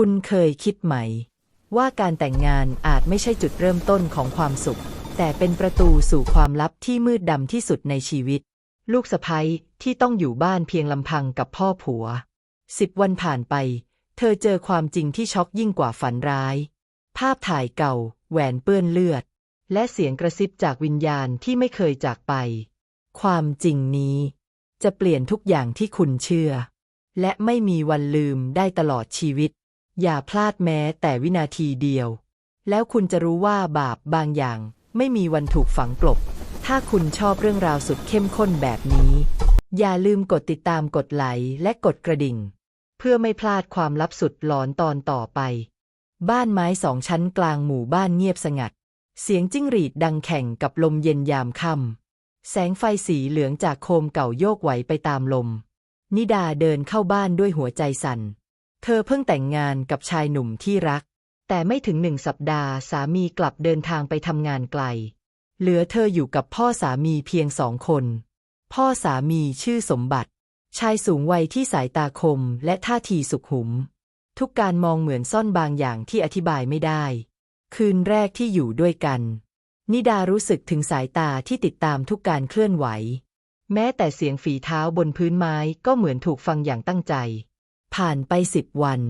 คุณเคยคิดไหม ว่าการแต่งงานอาจไม่ใช่จุดเริ่มต้นของความสุข แต่เป็นประตูสู่ความลับที่มืดดำที่สุดในชีวิต ลูกสะใภ้ที่ต้องอยู่บ้านเพียงลำพังกับพ่อผัวสิบวันผ่านไป เธอเจอความจริงที่ช็อกยิ่งกว่าฝันร้าย ภาพถ่ายเก่า แหวนเปื้อนเลือด และเสียงกระซิบจากวิญญาณที่ไม่เคยจากไป ความจริงนี้ จะเปลี่ยนทุกอย่างที่คุณเชื่อ และไม่มีวันลืมได้ตลอดชีวิต อย่าพลาดแม้แต่วินาทีเดียว แล้วคุณจะรู้ว่าบาปบางอย่างไม่มีวันถูกฝังกลบ ถ้าคุณชอบเรื่องราวสุดเข้มข้นแบบนี้ อย่าลืมกดติดตามกดไลค์และกดกระดิ่ง เพื่อไม่พลาดความลับสุดหลอนตอนต่อไป บ้านไม้สองชั้นกลางหมู่บ้านเงียบสงัด เสียงจิ้งหรีดดังแข่งกับลมเย็นยามค่ำแสงไฟสีเหลืองจากโคมเก่าโยกไหวไปตามลม นิดาเดินเข้าบ้านด้วยหัวใจสั่น เธอเพิ่งแต่งงานกับชายหนุ่มที่รัก แต่ไม่ถึงหนึ่งสัปดาห์สามีกลับเดินทางไปทำงานไกล เหลือเธออยู่กับพ่อสามีเพียงสองคน พ่อสามีชื่อสมบัติ ชายสูงวัยที่สายตาคมและท่าทีสุขุม ทุกการมองเหมือนซ่อนบางอย่างที่อธิบายไม่ได้ คืนแรกที่อยู่ด้วยกัน นิดารู้สึกถึงสายตาที่ติดตามทุกการเคลื่อนไหว แม้แต่เสียงฝีเท้าบนพื้นไม้ก็เหมือนถูกฟังอย่างตั้งใจ ผ่านไปสิบวัน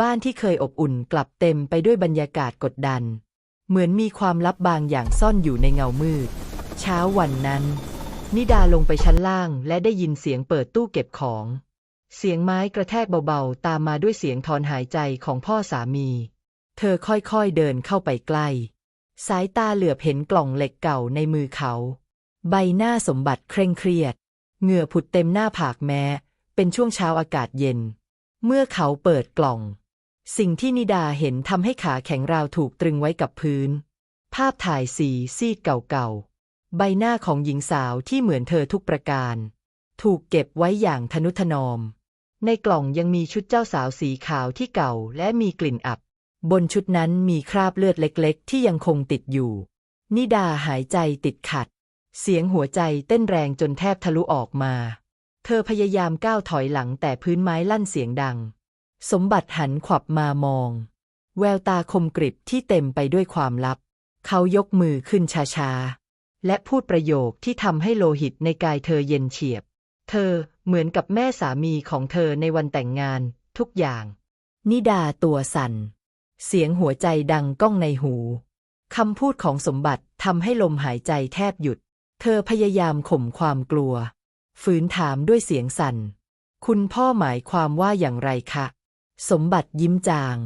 บ้านที่เคยอบอุ่นกลับเต็มไปด้วยบรรยากาศกดดัน เหมือนมีความลับบางอย่างซ่อนอยู่ในเงามืด เช้าวันนั้น นิดาลงไปชั้นล่างและได้ยินเสียงเปิดตู้เก็บของ เสียงไม้กระแทกเบาๆ ตามมาด้วยเสียงถอนหายใจของพ่อสามี เธอค่อยๆเดินเข้าไปใกล้ สายตาเหลือบเห็นกล่องเหล็กเก่าในมือเขา ใบหน้าสมบัติเคร่งเครียด เหงื่อผุดเต็มหน้าผากแม้ เป็นช่วงเช้าอากาศเย็น เมื่อเขาเปิดกล่อง สิ่งที่นิดาเห็นทำให้ขาแข็งราวถูกตรึงไว้กับพื้น ภาพถ่ายสีซีดเก่าๆ ใบหน้าของหญิงสาวที่เหมือนเธอทุกประการ ถูกเก็บไว้อย่างทนุถนอม ในกล่องยังมีชุดเจ้าสาวสีขาวที่เก่าและมีกลิ่นอับ บนชุดนั้นมีคราบเลือดเล็กๆ ที่ยังคงติดอยู่ นิดาหายใจติดขัด เสียงหัวใจเต้นแรงจนแทบทะลุออกมา เธอพยายามก้าวถอยหลังแต่พื้นไม้ลั่นเสียงดัง สมบัติหันขวับมามอง แววตาคมกริบที่เต็มไปด้วยความลับ เขายกมือขึ้นช้าๆ และพูดประโยคที่ทำให้โลหิตในกายเธอเย็นเฉียบ เธอเหมือนกับแม่สามีของเธอในวันแต่งงาน ทุกอย่าง นิดาตัวสั่น เสียงหัวใจดังก้องในหูคำพูดของสมบัติทำให้ลมหายใจแทบหยุด เธอพยายามข่มความกลัว ฝืนถามด้วยเสียงสั่น คุณพ่อหมายความว่าอย่างไรคะ สมบัติยิ้มจาง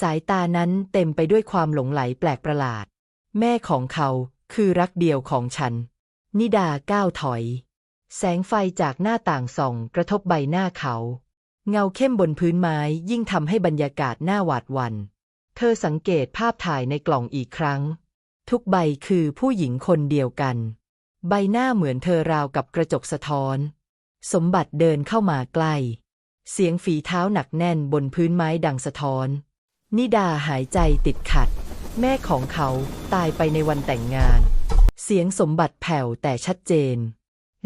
สายตานั้นเต็มไปด้วยความหลงไหลแปลกประหลาด แม่ของเขาคือรักเดียวของฉัน นิดาก้าวถอย แสงไฟจากหน้าต่างส่อง กระทบใบหน้าเขา เงาเข้มบนพื้นไม้ยิ่งทำให้บรรยากาศน่าหวาดหวั่นเธอสังเกตภาพถ่ายในกล่องอีกครั้ง ทุกใบคือผู้หญิงคนเดียวกัน ใบหน้าเหมือนเธอราวกับกระจกสะท้อน สมบัติเดินเข้ามาใกล้ เสียงฝีเท้าหนักแน่นบนพื้นไม้ดังสะท้อน นิดาหายใจติดขัด แม่ของเขาตายไปในวันแต่งงาน เสียงสมบัติแผ่วแต่ชัดเจน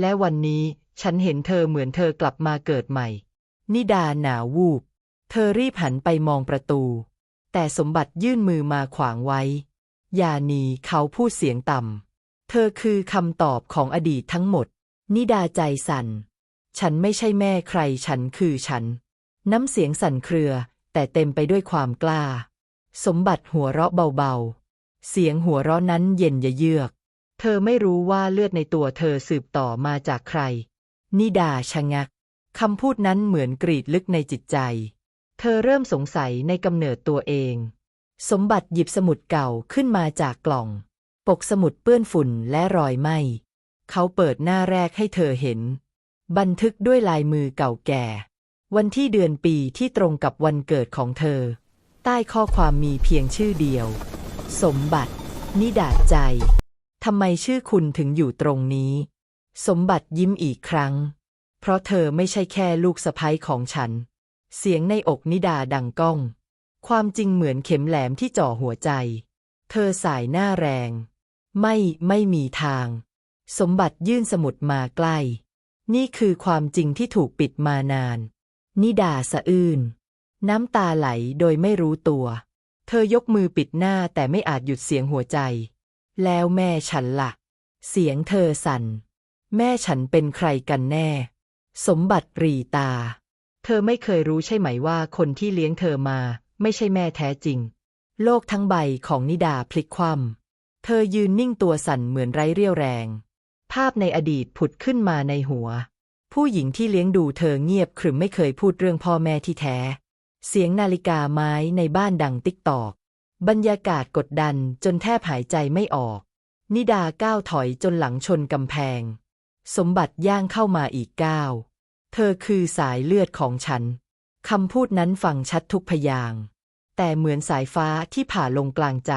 และวันนี้ฉันเห็นเธอเหมือนเธอกลับมาเกิดใหม่ นิดาหนาววูบ เธอรีบหันไปมองประตู แต่สมบัติยื่นมือมาขวางไว้อย่าหนีเขาพูดเสียงต่ำ เธอคือคำตอบของอดีตทั้งหมด นิดาใจสั่น ฉันไม่ใช่แม่ใครฉันคือฉัน น้ำเสียงสั่นเครือ แต่เต็มไปด้วยความกล้า สมบัติหัวเราะเบาๆ เสียงหัวเราะนั้นเย็นยะเยือก เธอไม่รู้ว่าเลือดในตัวเธอสืบต่อมาจากใคร นิดาชะงัก คำพูดนั้นเหมือนกรีดลึกในจิตใจ เธอเริ่มสงสัยในกำเนิดตัวเอง สมบัติหยิบสมุดเก่าขึ้นมาจากกล่อง ปกสมุดเปื้อนฝุ่นและรอยไหมเขาเปิดหน้าแรกให้เธอเห็น บันทึกด้วยลายมือเก่าแก่ วันที่เดือนปีที่ตรงกับวันเกิดของเธอ ใต้ข้อความมีเพียงชื่อเดียว สมบัติ นิดาใจทำไมชื่อคุณถึงอยู่ตรงนี้ สมบัติยิ้มอีกครั้ง เพราะเธอไม่ใช่แค่ลูกสะใภ้ของฉัน เสียงในอกนิดาดังก้อง ความจริงเหมือนเข็มแหลมที่จ่อหัวใจ เธอสายหน้าแรง ไม่ไม่มีทาง สมบัติยื่นสมุดมาใกล้ นี่คือความจริงที่ถูกปิดมานาน นิดาสะอื้นน้ำตาไหลโดยไม่รู้ตัว เธอยกมือปิดหน้าแต่ไม่อาจหยุดเสียงหัวใจ แล้วแม่ฉันละ่ะ เสียงเธอสั่น แม่ฉันเป็นใครกันแน่ สมบัติรีตา เธอไม่เคยรู้ใช่ไหมว่าคนที่เลี้ยงเธอมา ไม่ใช่แม่แท้จริง โลกทั้งใบของนิดาพลิกคว่ำ เธอยืนนิ่งตัวสั่นเหมือนไร้เรี่ยวแรง ภาพในอดีตผุดขึ้นมาในหัว ผู้หญิงที่เลี้ยงดูเธอเงียบขรึมไม่เคยพูดเรื่องพ่อแม่ที่แท้ เสียงนาฬิกาไม้ในบ้านดังติ๊กตอก บรรยากาศกดดันจนแทบหายใจไม่ออก นิดาก้าวถอยจนหลังชนกำแพง สมบัติย่างเข้ามาอีกก้าวเธอคือสายเลือดของฉัน คำพูดนั้นฟังชัดทุกพยาง แต่เหมือนสายฟ้าที่ผ่าลงกลางใจ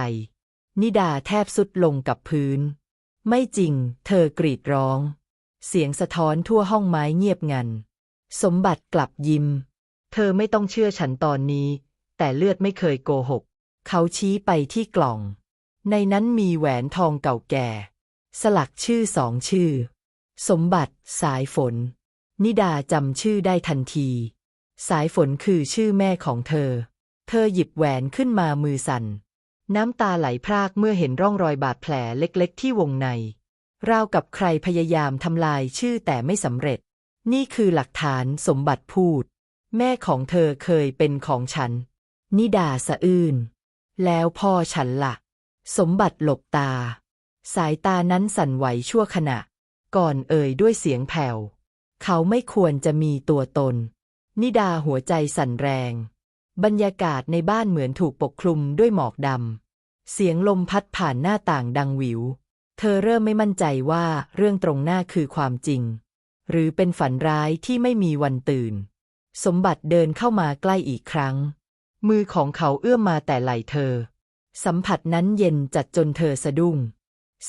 นิดาแทบสุดลงกับพื้น ไม่จริง เธอกรีดร้อง เสียงสะท้อนทั่วห้องไม้เงียบงัน สมบัติกลับยิ้ม เธอไม่ต้องเชื่อฉันตอนนี้ แต่เลือดไม่เคยโกหก เขาชี้ไปที่กล่อง ในนั้นมีแหวนทองเก่าแก่ สลักชื่อสองชื่อ สมบัติ สายฝน นิดาจำชื่อได้ทันที สายฝนคือชื่อแม่ของเธอ เธอหยิบแหวนขึ้นมามือสั่น น้ำตาไหลพรากเมื่อเห็นร่องรอยบาดแผลเล็กๆ ที่วงใน ราวกับใครพยายามทำลายชื่อแต่ไม่สำเร็จ นี่คือหลักฐานสมบัติพูด แม่ของเธอเคยเป็นของฉัน นิดาสะอื้น แล้วพ่อฉันละ่ะ สมบัติหลบตา สายตานั้นสั่นไหวชั่วขณะ ก่อนเอ่ยด้วยเสียงแผ่ว เขาไม่ควรจะมีตัวตน นิดาหัวใจสั่นแรง บรรยากาศในบ้านเหมือนถูกปกคลุมด้วยหมอกดำ เสียงลมพัดผ่านหน้าต่างดังวิว เธอเริ่มไม่มั่นใจว่าเรื่องตรงหน้าคือความจริง หรือเป็นฝันร้ายที่ไม่มีวันตื่น สมบัติเดินเข้ามาใกล้อีกครั้ง มือของเขาเอื้อมมาแต่ไหล่เธอ สัมผัสนั้นเย็นจัดจนเธอสะดุ้ง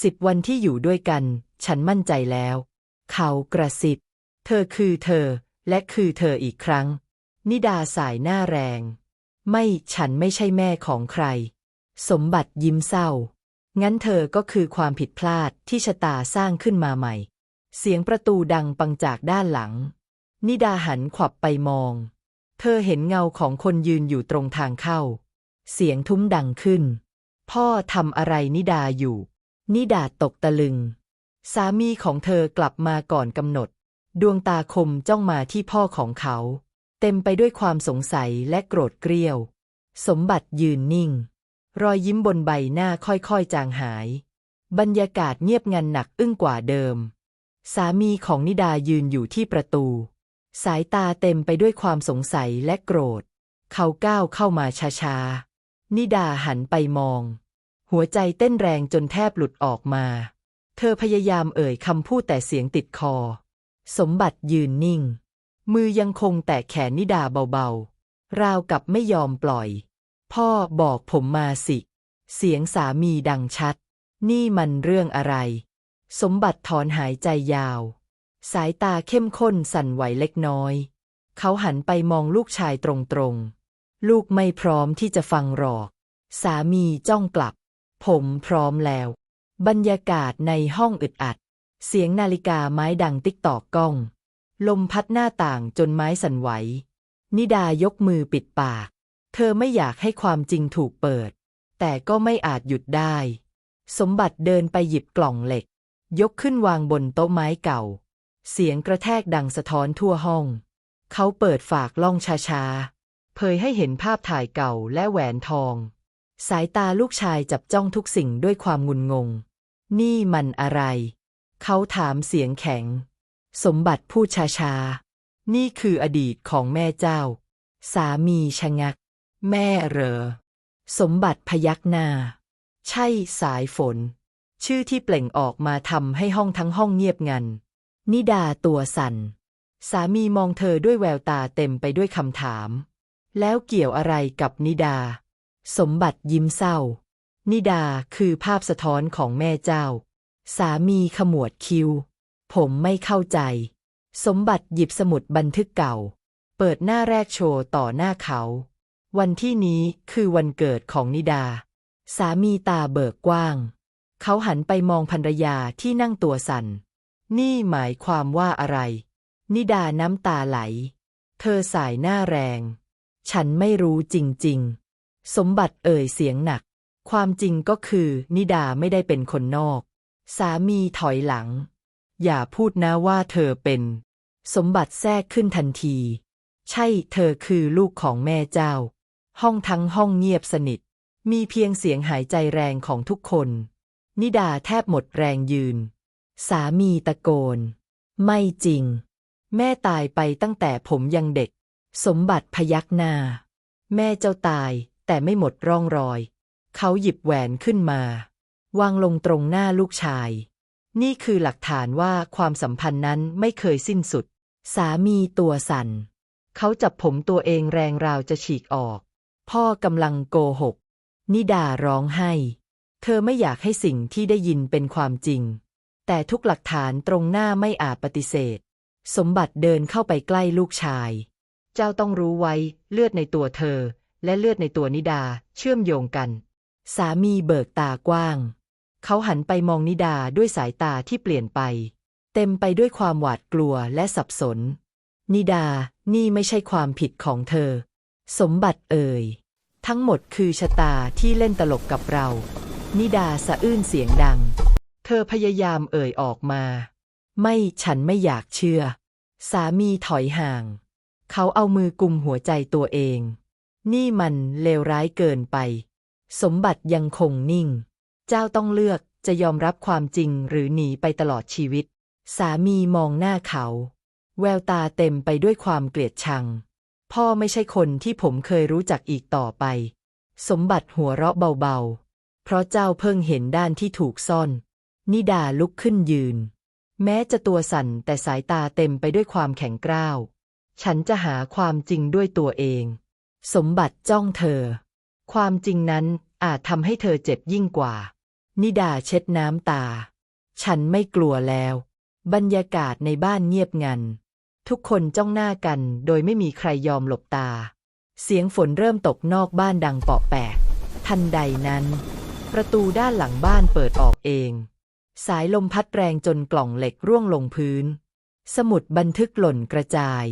สิบวันที่อยู่ด้วยกัน ฉันมั่นใจแล้ว เขากระซิบ เธอคือเธอ และคือเธออีกครั้ง นิดาสายหน้าแรง ไม่ฉันไม่ใช่แม่ของใคร สมบัติยิ้มเศร้า งั้นเธอก็คือความผิดพลาดที่ชะตาสร้างขึ้นมาใหม่ เสียงประตูดังปังจากด้านหลัง นิดาหันขวับไปมอง เธอเห็นเงาของคนยืนอยู่ตรงทางเข้า เสียงทุ้มดังขึ้น พ่อทำอะไรนิดาอยู่ นิดาตกตะลึง สามีของเธอกลับมาก่อนกำหนด ดวงตาคมจ้องมาที่พ่อของเขา เต็มไปด้วยความสงสัยและโกรธเกรี้ยว สมบัติยืนนิ่ง รอยยิ้มบนใบหน้าค่อยๆ จางหาย บรรยากาศเงียบงันหนักอึ้งกว่าเดิม สามีของนิดายืนอยู่ที่ประตู สายตาเต็มไปด้วยความสงสัยและโกรธ เขาก้าวเข้ามาช้าๆ นิดาหันไปมอง หัวใจเต้นแรงจนแทบหลุดออกมา เธอพยายามเอ่ยคำพูดแต่เสียงติดคอ สมบัติยืนนิ่ง มือยังคงแตะแขนนิดาเบาๆ ราวกับไม่ยอมปล่อย พ่อบอกผมมาสิ เสียงสามีดังชัด นี่มันเรื่องอะไร สมบัติถอนหายใจยาว สายตาเข้มข้นสั่นไหวเล็กน้อย เขาหันไปมองลูกชายตรงๆ ลูกไม่พร้อมที่จะฟังหรอก สามีจ้องกลับ ผมพร้อมแล้ว บรรยากาศในห้องอึดอัด เสียงนาฬิกาไม้ดังติ๊กตอกก้อง ลมพัดหน้าต่างจนไม้สั่นไหว นิดายกมือปิดปาก เธอไม่อยากให้ความจริงถูกเปิด แต่ก็ไม่อาจหยุดได้ สมบัติเดินไปหยิบกล่องเหล็ก ยกขึ้นวางบนโต๊ะไม้เก่า เสียงกระแทกดังสะท้อนทั่วห้อง เขาเปิดฝากล่องช้าๆ เผยให้เห็นภาพถ่ายเก่าและแหวนทอง สายตาลูกชายจับจ้องทุกสิ่งด้วยความงุนงง นี่มันอะไร เขาถามเสียงแข็ง สมบัติพูดช้าๆ นี่คืออดีตของแม่เจ้า สามีชะงัก แม่เหรอ สมบัติพยักหน้า ใช่สายฝน ชื่อที่เปล่งออกมาทำให้ห้องทั้งห้องเงียบงัน นิดาตัวสั่น สามีมองเธอด้วยแววตาเต็มไปด้วยคำถาม แล้วเกี่ยวอะไรกับนิดา สมบัติยิ้มเศร้า นิดาคือภาพสะท้อนของแม่เจ้า สามีขมวดคิ้ว ผมไม่เข้าใจ สมบัติหยิบสมุดบันทึกเก่า เปิดหน้าแรกโชว์ต่อหน้าเขา วันที่นี้คือวันเกิดของนิดา สามีตาเบิกกว้าง เขาหันไปมองภรรยาที่นั่งตัวสั่น นี่หมายความว่าอะไร นิดาน้ำตาไหล เธอสายหน้าแรง ฉันไม่รู้จริงๆ สมบัติเอ่ยเสียงหนัก ความจริงก็คือนิดาไม่ได้เป็นคนนอก สามีถอยหลัง อย่าพูดนะว่าเธอเป็น สมบัติแทรกขึ้นทันที ใช่เธอคือลูกของแม่เจ้า ห้องทั้งห้องเงียบสนิท มีเพียงเสียงหายใจแรงของทุกคน นิดาแทบหมดแรงยืน สามีตะโกน ไม่จริง แม่ตายไปตั้งแต่ผมยังเด็ก สมบัติพยักหน้า แม่เจ้าตายแต่ไม่หมดร่องรอย เขาหยิบแหวนขึ้นมา วางลงตรงหน้าลูกชาย นี่คือหลักฐานว่าความสัมพันธ์นั้นไม่เคยสิ้นสุด สามีตัวสั่น เขาจับผมตัวเองแรงราวจะฉีกออก พ่อกำลังโกหก นิดาร้องไห้ เธอไม่อยากให้สิ่งที่ได้ยินเป็นความจริง แต่ทุกหลักฐานตรงหน้าไม่อาจปฏิเสธ สมบัติเดินเข้าไปใกล้ลูกชาย เจ้าต้องรู้ไว้เลือดในตัวเธอ และเลือดในตัวนิดาเชื่อมโยงกัน สามีเบิกตากว้าง เขาหันไปมองนิดาด้วยสายตาที่เปลี่ยนไป เต็มไปด้วยความหวาดกลัวและสับสน นิดา นี่ไม่ใช่ความผิดของเธอ สมบัติเอ่ย ทั้งหมดคือชะตาที่เล่นตลกกับเรา นิดาสะอื้นเสียงดัง เธอพยายามเอ่ยออกมา ไม่ฉันไม่อยากเชื่อ สามีถอยห่าง เขาเอามือกุมหัวใจตัวเอง นี่มันเลวร้ายเกินไป สมบัติยังคงนิ่ง เจ้าต้องเลือกจะยอมรับความจริงหรือหนีไปตลอดชีวิต สามีมองหน้าเขา แววตาเต็มไปด้วยความเกลียดชัง พ่อไม่ใช่คนที่ผมเคยรู้จักอีกต่อไป สมบัติหัวเราะเบาๆ เพราะเจ้าเพิ่งเห็นด้านที่ถูกซ่อน นิดาลุกขึ้นยืน แม้จะตัวสั่นแต่สายตาเต็มไปด้วยความแข็งกร้าว ฉันจะหาความจริงด้วยตัวเอง สมบัติจ้องเธอ ความจริงนั้นอาจทำให้เธอเจ็บยิ่งกว่า นิดาเช็ดน้ำตา ฉันไม่กลัวแล้ว บรรยากาศในบ้านเงียบงัน ทุกคนจ้องหน้ากันโดยไม่มีใครยอมหลบตา เสียงฝนเริ่มตกนอกบ้านดังเปาะแปะ ทันใดนั้น ประตูด้านหลังบ้านเปิดออกเอง สายลมพัดแรงจนกล่องเหล็กร่วงลงพื้น สมุดบันทึกหล่นกระจาย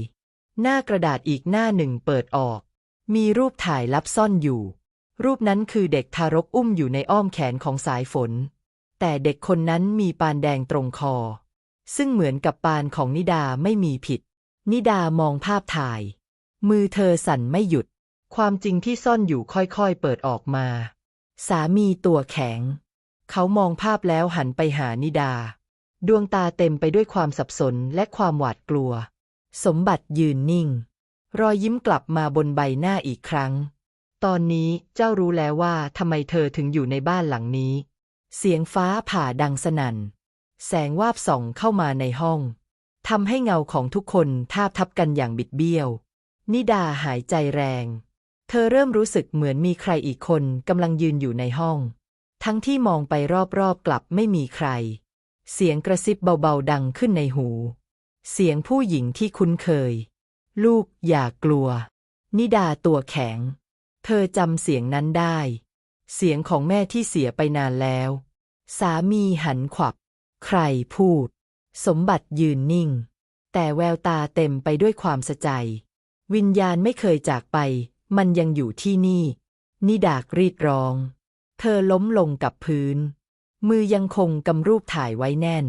หน้ากระดาษอีกหน้าหนึ่งเปิดออก มีรูปถ่ายลับซ่อนอยู่ รูปนั้นคือเด็กทารกอุ้มอยู่ในอ้อมแขนของสายฝน แต่เด็กคนนั้นมีปานแดงตรงคอ ซึ่งเหมือนกับปานของนิดาไม่มีผิด นิดามองภาพถ่าย มือเธอสั่นไม่หยุด ความจริงที่ซ่อนอยู่ค่อยๆเปิดออกมา สามีตัวแข็ง เขามองภาพแล้วหันไปหานิดา ดวงตาเต็มไปด้วยความสับสนและความหวาดกลัว สมบัติยืนนิ่ง รอยยิ้มกลับมาบนใบหน้าอีกครั้ง ตอนนี้เจ้ารู้แล้วว่าทำไมเธอถึงอยู่ในบ้านหลังนี้ เสียงฟ้าผ่าดังสนั่น แสงวาบส่องเข้ามาในห้องทำให้เงาของทุกคนทาบทับกันอย่างบิดเบี้ยว นิดาหายใจแรง เธอเริ่มรู้สึกเหมือนมีใครอีกคนกำลังยืนอยู่ในห้อง ทั้งที่มองไปรอบๆกลับไม่มีใคร เสียงกระซิบเบาๆดังขึ้นในหู เสียงผู้หญิงที่คุ้นเคย ลูกอย่ากลัว นิดาตัวแข็ง เธอจำเสียงนั้นได้ เสียงของแม่ที่เสียไปนานแล้ว สามีหันขวับ ใครพูด สมบัติยืนนิ่ง แต่แววตาเต็มไปด้วยความสะใจ วิญญาณไม่เคยจากไป มันยังอยู่ที่นี่ นิดากรีดร้อง เธอล้มลงกับพื้น มือยังคงกำรูปถ่ายไว้แน่น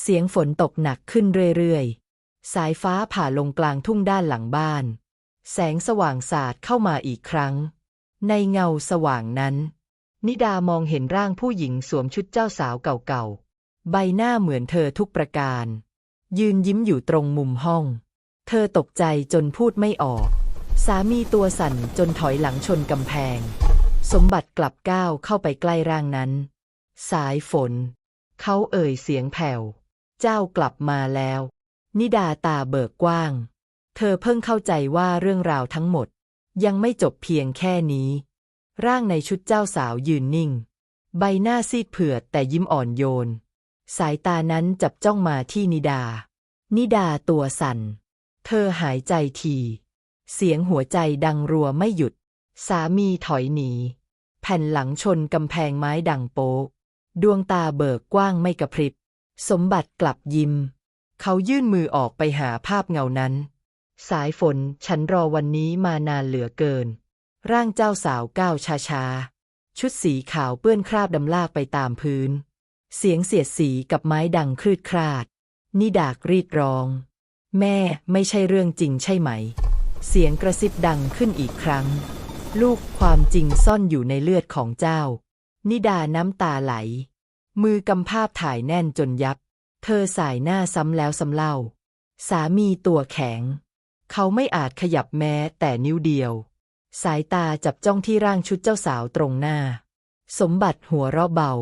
เสียงฝนตกหนักขึ้นเรื่อยๆ สายฟ้าผ่าลงกลางทุ่งด้านหลังบ้าน แสงสว่างสาดเข้ามาอีกครั้ง ในเงาสว่างนั้น นิดามองเห็นร่างผู้หญิงสวมชุดเจ้าสาวเก่าๆ ใบหน้าเหมือนเธอทุกประการ ยืนยิ้มอยู่ตรงมุมห้อง เธอตกใจจนพูดไม่ออก สามีตัวสั่นจนถอยหลังชนกำแพง สมบัติกลับก้าวเข้าไปใกล้ร่างนั้น สายฝน เขาเอ่ยเสียงแผ่ว เจ้ากลับมาแล้ว นิดาตาเบิกกว้าง เธอเพิ่งเข้าใจว่าเรื่องราวทั้งหมด ยังไม่จบเพียงแค่นี้ ร่างในชุดเจ้าสาวยืนนิ่ง ใบหน้าซีดเผือดแต่ยิ้มอ่อนโยน สายตานั้นจับจ้องมาที่นิดา นิดาตัวสั่น เธอหายใจที เสียงหัวใจดังรัวไม่หยุด สามีถอยหนี แผ่นหลังชนกำแพงไม้ดังโป๊ก ดวงตาเบิกกว้างไม่กระพริบ สมบัติกลับยิ้ม เขายื่นมือออกไปหาภาพเงานั้น สายฝนฉันรอวันนี้มานานเหลือเกิน ร่างเจ้าสาวก้าวช้าๆ ชุดสีขาวเปื้อนคราบดำลากไปตามพื้น เสียงเสียดสีกับไม้ดังคลืดคลาด นิดากรีดร้อง แม่ไม่ใช่เรื่องจริงใช่ไหม เสียงกระซิบดังขึ้นอีกครั้ง ลูกความจริงซ่อนอยู่ในเลือดของเจ้า นิดาน้ำตาไหล มือกำภาพถ่ายแน่นจนยับ เธอสายหน้าซ้ำแล้วซ้ำเล่า สามีตัวแข็ง เขาไม่อาจขยับแม้แต่นิ้วเดียว สายตาจับจ้องที่ร่างชุดเจ้าสาวตรงหน้า สมบัติหัวเราะเบา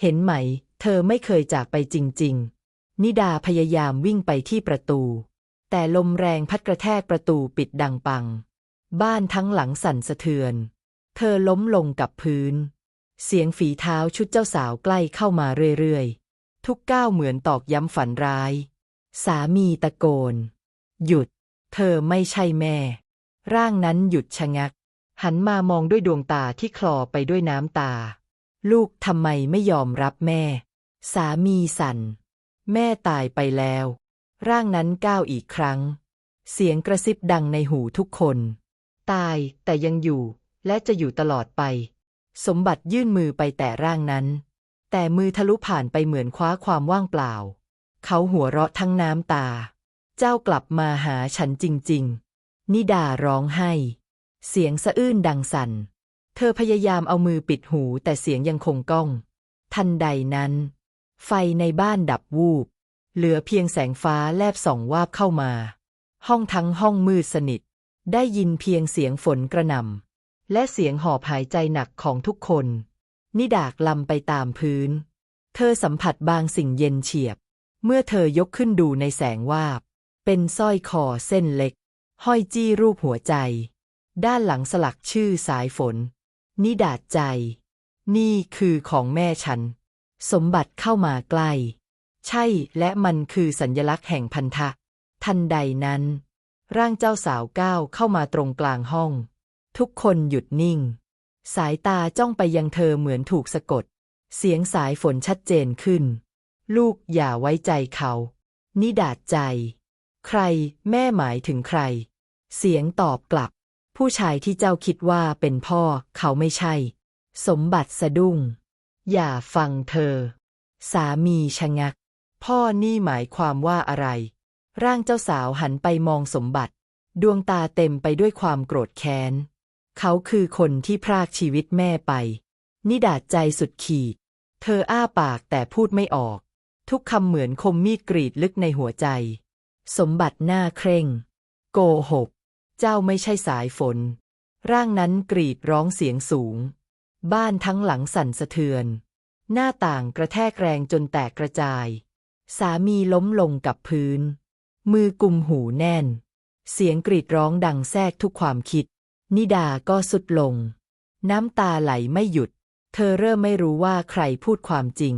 เห็นไหม เธอไม่เคยจากไปจริง ๆ นิดาพยายามวิ่งไปที่ประตู แต่ลมแรงพัดกระแทกประตูปิดดังปัง บ้านทั้งหลังสั่นสะเทือน เธอล้มลงกับพื้น เสียงฝีเท้าชุดเจ้าสาวใกล้เข้ามาเรื่อยๆ ทุกก้าวเหมือนตอกย้ำฝันร้าย สามีตะโกน หยุด เธอไม่ใช่แม่ ร่างนั้นหยุดชะงัก หันมามองด้วยดวงตาที่คลอไปด้วยน้ำตา ลูกทำไมไม่ยอมรับแม่ สามีสั่น แม่ตายไปแล้ว ร่างนั้นก้าวอีกครั้ง เสียงกระซิบดังในหูทุกคน ตายแต่ยังอยู่และจะอยู่ตลอดไป สมบัติยื่นมือไปแต่ร่างนั้น แต่มือทะลุผ่านไปเหมือนคว้าความว่างเปล่า เขาหัวเราะทั้งน้ำตา เจ้ากลับมาหาฉันจริง ๆ นิดาร้องไห้ เสียงสะอื้นดังสั่น เธอพยายามเอามือปิดหูแต่เสียงยังคงก้อง ทันใดนั้น ไฟในบ้านดับวูบ เหลือเพียงแสงฟ้าแลบส่องวาบเข้ามา ห้องทั้งห้องมืดสนิท ได้ยินเพียงเสียงฝนกระหน่ำและเสียงหอบหายใจหนักของทุกคน นิดากลำไปตามพื้น เธอสัมผัสบางสิ่งเย็นเฉียบ เมื่อเธอยกขึ้นดูในแสงวาบ เป็นสร้อยคอเส้นเล็ก ห้อยจี้รูปหัวใจ ด้านหลังสลักชื่อสายฝน นิดาดใจ นี่คือของแม่ฉัน สมบัติเข้ามาใกล้ ใช่และมันคือสัญญลักษณ์แห่งพันธะ ทันใดนั้น ร่างเจ้าสาวก้าวเข้ามาตรงกลางห้อง ทุกคนหยุดนิ่ง สายตาจ้องไปยังเธอเหมือนถูกสะกด เสียงสายฝนชัดเจนขึ้น ลูกอย่าไว้ใจเขา นิดาดใจ ใคร แม่หมายถึงใคร เสียงตอบกลับ ผู้ชายที่เจ้าคิดว่าเป็นพ่อเขาไม่ใช่ สมบัติสะดุ้ง อย่าฟังเธอ สามีชะงัก พ่อนี่หมายความว่าอะไร ร่างเจ้าสาวหันไปมองสมบัติ ดวงตาเต็มไปด้วยความโกรธแค้น เขาคือคนที่พรากชีวิตแม่ไป นิดาดใจสุดขีด เธออ้าปากแต่พูดไม่ออก ทุกคำเหมือนคมมีดกรีดลึกในหัวใจ สมบัติหน้าเคร่ง โกหก เจ้าไม่ใช่สายฝน ร่างนั้นกรีดร้องเสียงสูง บ้านทั้งหลังสั่นสะเทือน หน้าต่างกระแทกแรงจนแตกกระจาย สามีล้มลงกับพื้น มือกุมหูแน่น เสียงกรีดร้องดังแทรกทุกความคิด นิดาก็สุดลง น้ำตาไหลไม่หยุด เธอเริ่มไม่รู้ว่าใครพูดความจริง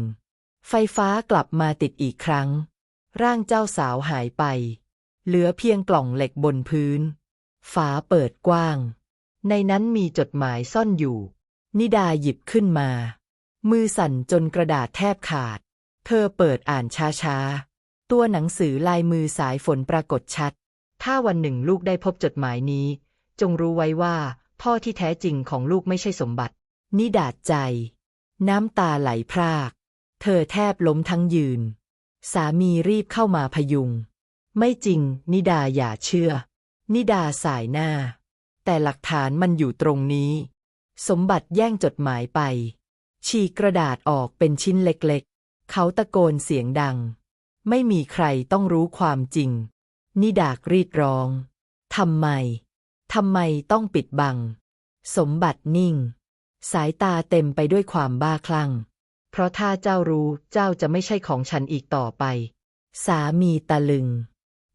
ไฟฟ้ากลับมาติดอีกครั้ง ร่างเจ้าสาวหายไป เหลือเพียงกล่องเหล็กบนพื้น ฝาเปิดกว้าง ในนั้นมีจดหมายซ่อนอยู่ นิดาหยิบขึ้นมา มือสั่นจนกระดาษแทบขาด เธอเปิดอ่านช้าๆ ตัวหนังสือลายมือสายฝนปรากฏชัด ถ้าวันหนึ่งลูกได้พบจดหมายนี้ จงรู้ไว้ว่า พ่อที่แท้จริงของลูกไม่ใช่สมบัติ นิดาดใจ น้ำตาไหลพราก เธอแทบล้มทั้งยืน สามีรีบเข้ามาพยุง ไม่จริง นิดาอย่าเชื่อ นิดาสายหน้า แต่หลักฐานมันอยู่ตรงนี้ สมบัติแย่งจดหมายไป ฉีกกระดาษออกเป็นชิ้นเล็กๆ เขาตะโกนเสียงดัง ไม่มีใครต้องรู้ความจริง นิดากรีดร้องทำไมทำไมต้องปิดบัง สมบัตินิ่ง สายตาเต็มไปด้วยความบ้าคลั่ง เพราะถ้าเจ้ารู้เจ้าจะไม่ใช่ของฉันอีกต่อไป สามีตะลึง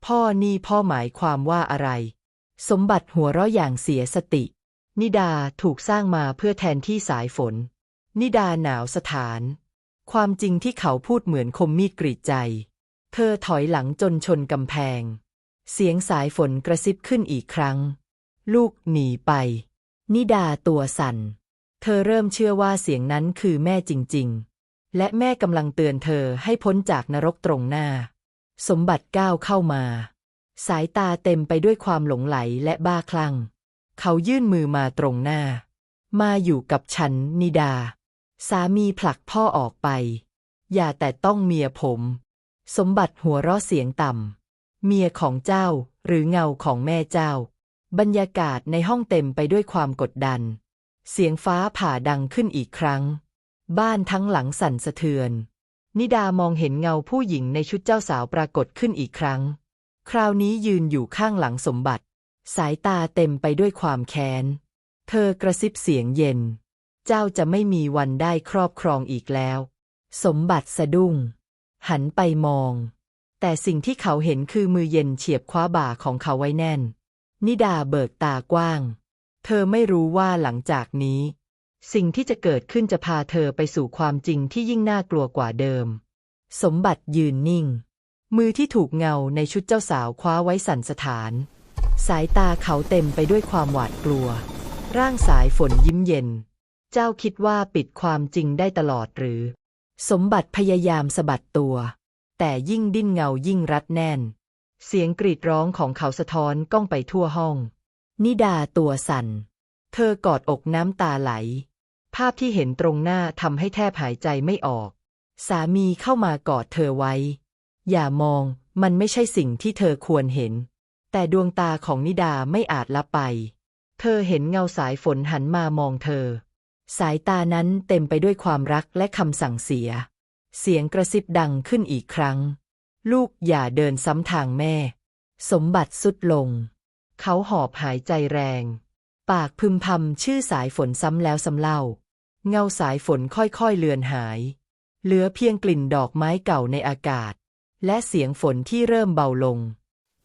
พ่อนี่พ่อหมายความว่าอะไร สมบัติหัวเราะอย่างเสียสติ นิดาถูกสร้างมาเพื่อแทนที่สายฝน นิดาหนาวสถาน ความจริงที่เขาพูดเหมือนคมมีดกรีดใจ เธอถอยหลังจนชนกำแพง เสียงสายฝนกระซิบขึ้นอีกครั้ง ลูกหนีไป นิดาตัวสั่น เธอเริ่มเชื่อว่าเสียงนั้นคือแม่จริง ๆ และแม่กำลังเตือนเธอให้พ้นจากนรกตรงหน้า สมบัติก้าวเข้ามา สายตาเต็มไปด้วยความหลงไหลและบ้าคลั่ง เขายื่นมือมาตรงหน้า มาอยู่กับฉัน นิดา สามีผลักพ่อออกไป อย่าแต่ต้องเมียผม สมบัติหัวเราะเสียงต่ำ เมียของเจ้าหรือเงาของแม่เจ้า บรรยากาศในห้องเต็มไปด้วยความกดดัน เสียงฟ้าผ่าดังขึ้นอีกครั้ง บ้านทั้งหลังสั่นสะเทือน นิดามองเห็นเงาผู้หญิงในชุดเจ้าสาวปรากฏขึ้นอีกครั้ง คราวนี้ยืนอยู่ข้างหลังสมบัติ สายตาเต็มไปด้วยความแค้น เธอกระซิบเสียงเย็น เจ้าจะไม่มีวันได้ครอบครองอีกแล้ว สมบัติสะดุ้ง หันไปมอง แต่สิ่งที่เขาเห็นคือมือเย็นเฉียบคว้าบ่าของเขาไว้แน่น นิดาเบิกตากว้าง เธอไม่รู้ว่าหลังจากนี้ สิ่งที่จะเกิดขึ้นจะพาเธอไปสู่ความจริงที่ยิ่งน่ากลัวกว่าเดิม สมบัติยืนนิ่ง มือที่ถูกเงาในชุดเจ้าสาวคว้าไว้สั่นสถาน สายตาเขาเต็มไปด้วยความหวาดกลัว ร่างสายฝนยิ้มเย็น เจ้าคิดว่าปิดความจริงได้ตลอดหรือ สมบัติพยายามสะบัดตัว แต่ยิ่งดิ้นเงายิ่งรัดแน่น เสียงกรีดร้องของเขาสะท้อนก้องไปทั่วห้อง นิดาตัวสั่น เธอกอดอกน้ำตาไหล ภาพที่เห็นตรงหน้าทำให้แทบหายใจไม่ออก สามีเข้ามากอดเธอไว้ อย่ามอง มันไม่ใช่สิ่งที่เธอควรเห็น แต่ดวงตาของนิดาไม่อาจละไป เธอเห็นเงาสายฝนหันมามองเธอ สายตานั้นเต็มไปด้วยความรักและคำสั่งเสีย เสียงกระซิบดังขึ้นอีกครั้ง ลูกอย่าเดินซ้ำทางแม่ สมบัติสุดลง เขาหอบหายใจแรง ปากพึมพำชื่อสายฝนซ้ำแล้วซ้ำเล่า เงาสายฝนค่อยๆเลือนหาย เหลือเพียงกลิ่นดอกไม้เก่าในอากาศ และเสียงฝนที่เริ่มเบาลง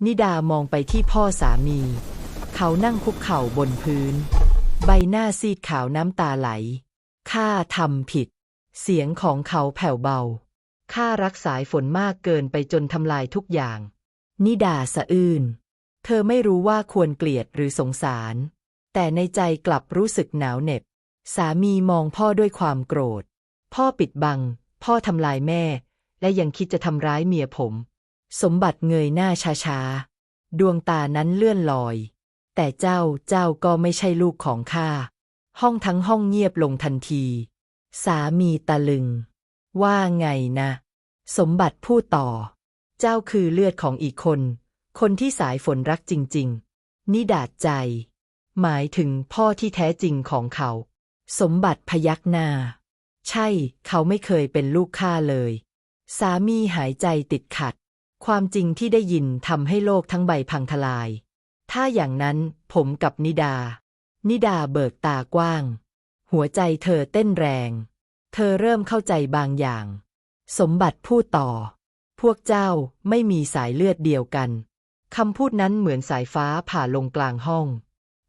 นิดามองไปที่พ่อสามี เขานั่งคุกเข่าบนพื้น ใบหน้าซีดขาวน้ำตาไหล ข้าทำผิด เสียงของเขาแผ่วเบา ข้ารักสายฝนมากเกินไปจนทำลายทุกอย่าง นิดาสะอื้น เธอไม่รู้ว่าควรเกลียดหรือสงสาร แต่ในใจกลับรู้สึกหนาวเหน็บ สามีมองพ่อด้วยความโกรธ พ่อปิดบัง พ่อทำลายแม่ และยังคิดจะทำร้ายเมียผม สมบัติเงยหน้าช้าๆ ดวงตานั้นเลื่อนลอย แต่เจ้าเจ้าก็ไม่ใช่ลูกของข้า ห้องทั้งห้องเงียบลงทันที สามีตะลึง ว่าไงนะ สมบัติพูดต่อ เจ้าคือเลือดของอีกคน คนที่สายฝนรักจริง ๆ นิดาดใจ หมายถึงพ่อที่แท้จริงของเขา สมบัติพยักหน้า ใช่ เขาไม่เคยเป็นลูกข้าเลย สามีหายใจติดขัด ความจริงที่ได้ยินทำให้โลกทั้งใบพังทลาย ถ้าอย่างนั้นผมกับนิดา นิดาเบิกตากว้าง หัวใจเธอเต้นแรง เธอเริ่มเข้าใจบางอย่าง สมบัติพูดต่อ พวกเจ้าไม่มีสายเลือดเดียวกันคำพูดนั้นเหมือนสายฟ้าผ่าลงกลางห้อง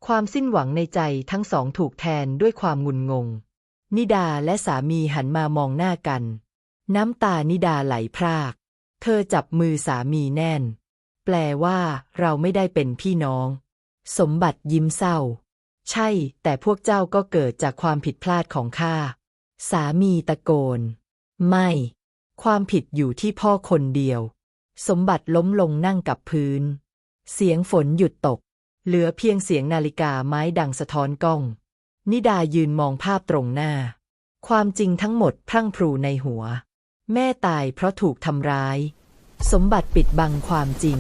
ความสิ้นหวังในใจทั้งสองถูกแทนด้วยความงุนงง นิดาและสามีหันมามองหน้ากัน น้ำตานิดาไหลพราก เธอจับมือสามีแน่น แปลว่าเราไม่ได้เป็นพี่น้อง สมบัติยิ้มเศร้า ใช่ แต่พวกเจ้าก็เกิดจากความผิดพลาดของข้า สามีตะโกน ไม่ ความผิดอยู่ที่พ่อคนเดียว สมบัติล้มลงนั่งกับพื้น เสียงฝนหยุดตก เหลือเพียงเสียงนาฬิกาไม้ดังสะท้อนกล้อง นิดายืนมองภาพตรงหน้า ความจริงทั้งหมดพรั่งพรูในหัว แม่ตายเพราะถูกทำร้าย สมบัติปิดบังความจริง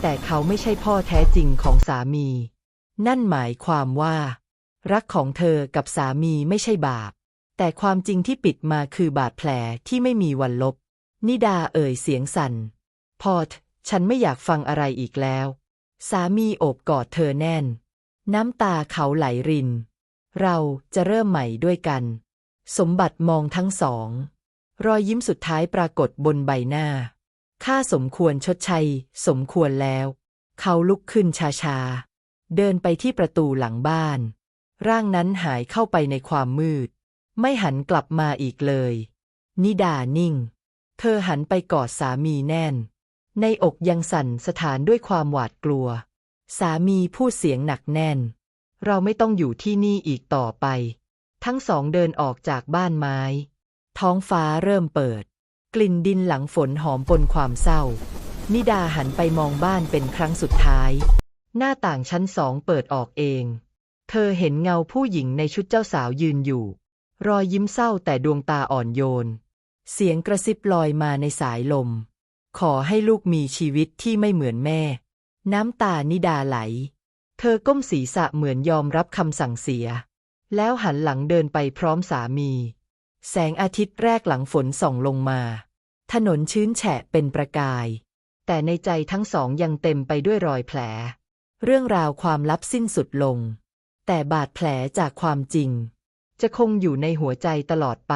แต่เขาไม่ใช่พ่อแท้จริงของสามี นั่นหมายความว่า รักของเธอกับสามีไม่ใช่บาป แต่ความจริงที่ปิดมาคือบาดแผลที่ไม่มีวันลบ นิดาเอ่ยเสียงสั่น พอทฉันไม่อยากฟังอะไรอีกแล้ว สามีโอบกอดเธอแน่น น้ำตาเขาไหลริน เราจะเริ่มใหม่ด้วยกัน สมบัติมองทั้งสอง รอยยิ้มสุดท้ายปรากฏบนใบหน้า ข้าสมควรชดใช้สมควรแล้ว เขาลุกขึ้นช้าๆ เดินไปที่ประตูหลังบ้าน ร่างนั้นหายเข้าไปในความมืด ไม่หันกลับมาอีกเลย นิดานิ่ง เธอหันไปกอดสามีแน่น ในอกยังสั่นสถานด้วยความหวาดกลัว สามีพูดเสียงหนักแน่น เราไม่ต้องอยู่ที่นี่อีกต่อไป ทั้งสองเดินออกจากบ้านไม้ ท้องฟ้าเริ่มเปิด กลิ่นดินหลังฝนหอมปนความเศร้า นิดาหันไปมองบ้านเป็นครั้งสุดท้าย หน้าต่างชั้นสองเปิดออกเอง เธอเห็นเงาผู้หญิงในชุดเจ้าสาวยืนอยู่ รอยยิ้มเศร้าแต่ดวงตาอ่อนโยน เสียงกระซิบลอยมาในสายลม ขอให้ลูกมีชีวิตที่ไม่เหมือนแม่ น้ำตานิดาไหล เธอก้มศีรษะเหมือนยอมรับคำสั่งเสีย แล้วหันหลังเดินไปพร้อมสามี แสงอาทิตย์แรกหลังฝนส่องลงมา ถนนชื้นแฉะเป็นประกาย แต่ในใจทั้งสองยังเต็มไปด้วยรอยแผล เรื่องราวความลับสิ้นสุดลง แต่บาดแผลจากความจริง จะคงอยู่ในหัวใจตลอดไป